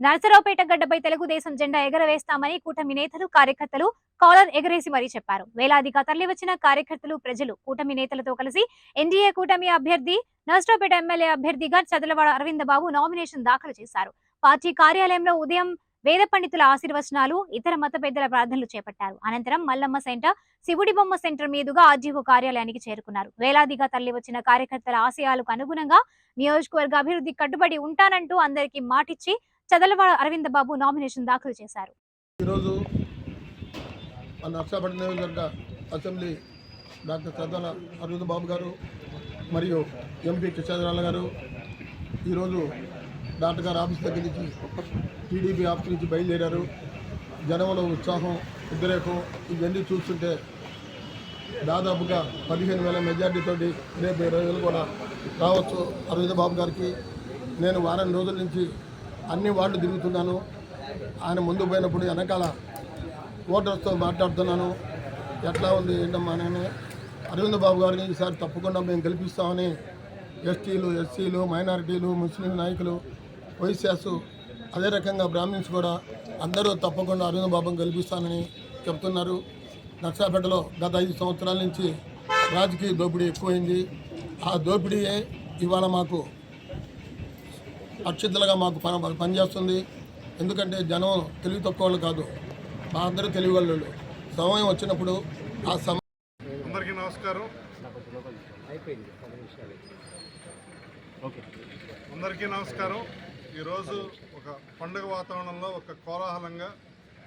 నర్సరావుపేట గడ్డపై తెలుగుదేశం జెండా ఎగరవేస్తామని కూటమి నేతలు కార్యకర్తలు కాలర్ ఎగరేసి మరీ చెప్పారు. వేలాదిగా తరలివచ్చిన కార్యకర్తలు ప్రజలు కూటమి నేతలతో కలిసి ఎన్డీఏ కూటమి అభ్యర్థి నర్సరావుపేట ఎమ్మెల్యే అభ్యర్థిగా చదలవాడ అరవింద్ బాబు నామినేషన్ దాఖలు చేశారు. పార్టీ కార్యాలయంలో ఉదయం వేద పండితుల ఆశీర్వచనాలు ఇతర మత పెద్దల ప్రార్థనలు చేపట్టారు. అనంతరం మల్లమ్మ సెంటర్ శివుడి బొమ్మ సెంటర్ మీదుగా ఆర్జీఓ కార్యాలయానికి చేరుకున్నారు. వేలాదిగా తరలివచ్చిన కార్యకర్తల ఆశయాలకు అనుగుణంగా నియోజకవర్గ అభివృద్ధి కట్టుబడి ఉంటానంటూ అందరికీ మాటిచ్చి చదలవాడ అరవింద్ బాబు నామినేషన్ దాఖలు చేశారు. ఈరోజు మన నర్సాపేట నియోజకవర్గ అసెంబ్లీ డాక్టర్ చదల అరవింద్ బాబు గారు మరియు ఎంపీ కృష్ణరాల గారు ఈరోజు డాక్టర్ గారు ఆఫీస్ దగ్గర నుంచి టీడీపీ ఆఫీస్ నుంచి బయలుదేరారు. జనంలో ఉత్సాహం ఉద్రేకం ఇవన్నీ చూస్తుంటే దాదాపుగా పదిహేను వేల మెజార్టీతో రేపు ఇరవై వేలు కూడా రావచ్చు అరవింద బాబు గారికి. నేను వారం రోజుల నుంచి అన్ని వార్డులు తిరుగుతున్నాను. ఆయన ముందు పోయినప్పుడు వెనకాల ఓటర్స్తో మాట్లాడుతున్నాను. ఎట్లా ఉంది ఏంటమ్మా అని అరవింద్ బాబు గారిని ఈసారి తప్పకుండా మేము గెలిపిస్తామని ఎస్టీలు ఎస్సీలు మైనారిటీలు ముస్లిం నాయకులు వైశ్యాసు అదే రకంగా బ్రాహ్మిన్స్ కూడా అందరూ తప్పకుండా అరవింద్ బాబుని గెలిపిస్తానని చెప్తున్నారు. నర్సాపేటలో గత ఐదు సంవత్సరాల నుంచి రాజకీయ దోపిడీ ఎక్కువైంది. ఆ దోపిడీయే ఇవాళ మాకు అక్షితులుగా మాకు పని పనిచేస్తుంది. ఎందుకంటే జనం తెలివి తక్కువ వాళ్ళు కాదు. మా అందరూ తెలివి వాళ్ళు సమయం వచ్చినప్పుడు ఆ సమయం అందరికీ నమస్కారం. అందరికీ నమస్కారం. ఈరోజు ఒక పండుగ వాతావరణంలో ఒక కోలాహలంగా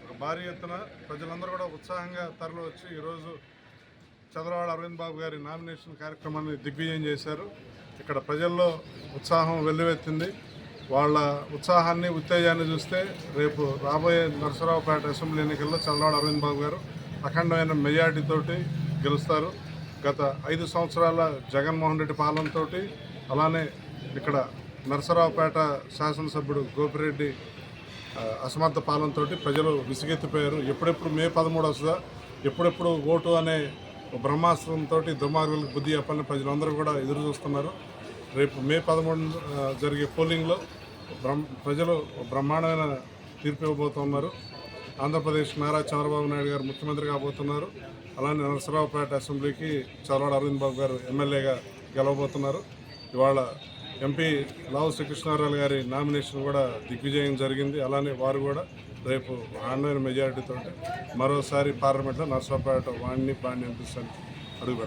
ఒక భారీ ఎత్తున ప్రజలందరూ కూడా ఉత్సాహంగా తరలి వచ్చి ఈరోజు చంద్రవాడ అరవింద్ బాబు గారి నామినేషన్ కార్యక్రమాన్ని దిగ్విజయం చేశారు. ఇక్కడ ప్రజల్లో ఉత్సాహం వెల్లువెత్తింది. వాళ్ళ ఉత్సాహాన్ని ఉత్తేజాన్ని చూస్తే రేపు రాబోయే నరసరావుపేట అసెంబ్లీ ఎన్నికల్లో చంద్రవాడ అరవింద్ బాబు గారు అఖండమైన మెజార్టీతోటి గెలుస్తారు. గత ఐదు సంవత్సరాల జగన్మోహన్ రెడ్డి పాలనతో అలానే ఇక్కడ నరసరావుపేట శాసనసభ్యుడు గోపిరెడ్డి అసమర్థ పాలనతో ప్రజలు విసిగెత్తిపోయారు. ఎప్పుడెప్పుడు మే పదమూడు వస్తుందా? ఎప్పుడెప్పుడు ఓటు అనే బ్రహ్మాస్త్రంతో దుర్మార్గులకు బుద్ధి చెప్పాలని ప్రజలందరూ కూడా ఎదురు చూస్తున్నారు. రేపు మే పదమూడు జరిగే పోలింగ్లో బ్రహ్మ ప్రజలు బ్రహ్మాండమైన తీర్పు ఇవ్వబోతున్నారు ఆంధ్రప్రదేశ్ నారా చంద్రబాబు నాయుడు గారు ముఖ్యమంత్రి కాబోతున్నారు. అలానే నరసరావుపేట అసెంబ్లీకి చదవాడ అరవింద్ బాబు గారు ఎమ్మెల్యేగా గెలవబోతున్నారు. ఇవాళ ఎంపీ లావు శ్రీకృష్ణారావు గారి నామినేషన్ కూడా దిగ్విజయం జరిగింది. అలానే వారు కూడా రేపు ఆన్లైన్ మెజారిటీతో మరోసారి పార్లమెంట్లో నరసరావుపేట వాణ్ణి బాణ్ణి అనిపిస్తాను